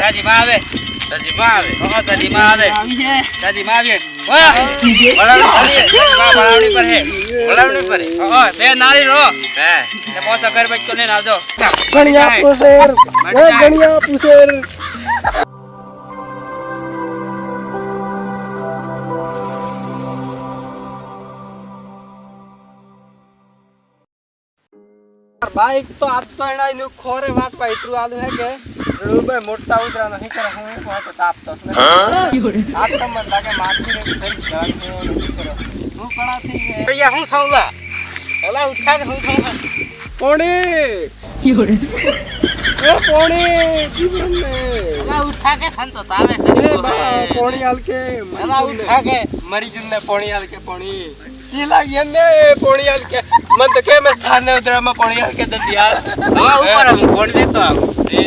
દાદીમાં આવે. દાદીમાં આવે. હા દાદીમાં આવે. દાદીમાં આવે વાહ વળાવણી પર હે. બોલાવણી પડે હા. બે નારી રો હે ને ઘર અગરબત્તી ને આવજો ગણિયા પુસેર. ગણિયા ગણિયા પુસેર બાઈક તો આજ તો એના નું ખોરે વાટ પા ઇતરું આલુ હે કે રૂબે મોટા ઉતરા નહીં કરે હું હું તો તાપતો ને આ તો મત લાગે માથી રે સહી ગાડી ને નહીં કરે. હું કણા થઈ ગયે ભૈયા હું થાઉલા એલા ઉઠા કે હું થાઉલા પોણી! એ પોણી! જીવન ને એલા ઉઠા કે સંતો તાવે એ બા પોણી હાલ કે એલા ઉઠા કે મરી જુન ને પોણી હાલ કે પોણી. કી લાગી ને પોણી હાલ કે મન તો કેમ સ્થાન ઉતરામાં પોણી હાલ કે દતી હાલ હવે ઉપર આવું ફોન દેતો આવું એ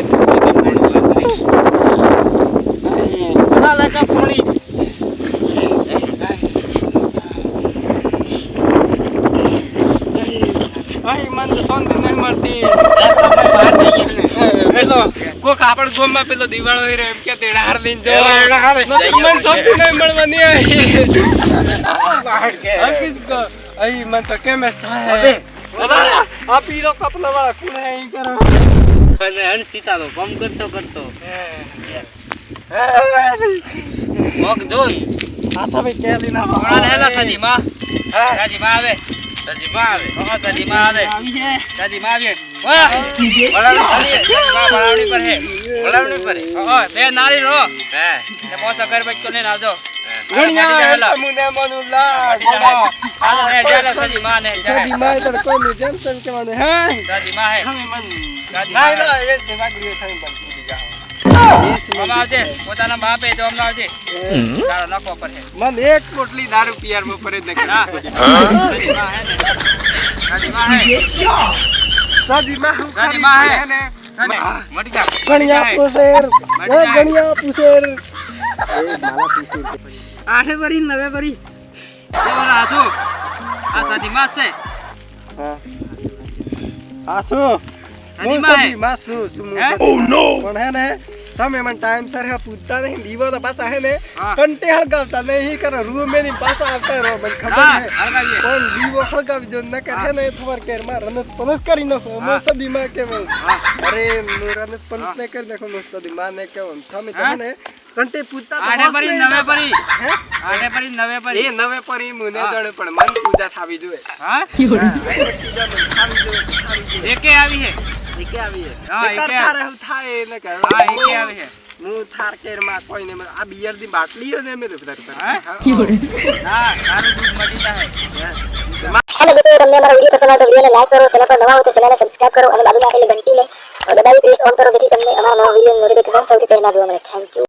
ના લાગા ફોણી અહીં મન તો શાંતિ નહીં મળતી પેલો કોક આપણ ગોમમાં પેલો દિવાળો હોય રે એમ કે તેડા હાર લઈને જો મન શાંતિ નહીં મળવાની અહીં. મન તો કેમ આ પીળો કપલો વાળા કુણે અહીં કરો અને હન સીતા તો કમ કરતો કરતો મોક જોન આ તો ભાઈ કે દીના હમણાં હેલા સદીમાં સદીમાં આવે દાદીમાં આવે. સદીમાં આવે. આવી. છે સદીમાં આવે વળાવણી વાહ, વળાવણી પર હે. બોલાવણી પડે હા. બે નારી રો હે ને પોસ અગરબત્તી ને આવજો. ગણિયા મુને મનુ લા હાલો. ને ચાલો સદીમાં ને સદી માય તર કોઈ ની જેમ તેમ કહેવાનું હે. પોતાના બાપે જો આમ આવજે. નખો પર મન એક પોટલી દારૂ પિયારમાં પુસેર. આઠે ભરી નવે ભરી. આસુ. આ સદીમાં છે. આસુ હું સદીમાં માં શું? પણ હે ને તમે મને ટાઈમ સર હે પૂછતા નહીં લીવો તો પાછા હે ને. કંટે હળગાવતા નહીં કરો રૂમની પાછા આવતા રહો મને ખબર છે. પણ લીવો હળગાવી જો ન કરે ને ખબર કેરમાં રનત પનસ કરી નાખો મો. સદી માં કે. અરે રનત પનસ ને કરી નાખો મો સદી માં ને કે તમે તમને કંટે પૂછતા આઠે પરી નવે પરી આઠે પરી નવે પરી એ નવે પરી મને દણ પણ મન પૂજા થાવી જોઈએ. હા? પૂજા મને થાવી જોઈએ. એકે આવી હે. એકે આવી હા, બેકાર તારે હું થાય એને કહે હા એકે આવી હે. હું થાર કેરમાં કોઈ ને આ બિયરની બાટલી ને મેં તો હા? હા. તારું દૂધ મટી જાય. હેલો મિત્રો તમને અમારો વીડિયો પસંદ આવે તો વિડીયોને લાઈક કરો ચેનલ પર નવા હો તો ચેનલને સબસ્ક્રાઇબ કરો અને બાજુમાં આપેલી ઘંટીને દબાવી પ્રેસ ઓન કરો જેથી તમને અમારા નવા વીડિયો નોટિફિકેશન સૌથી પહેલા જોવા મળે. Thank you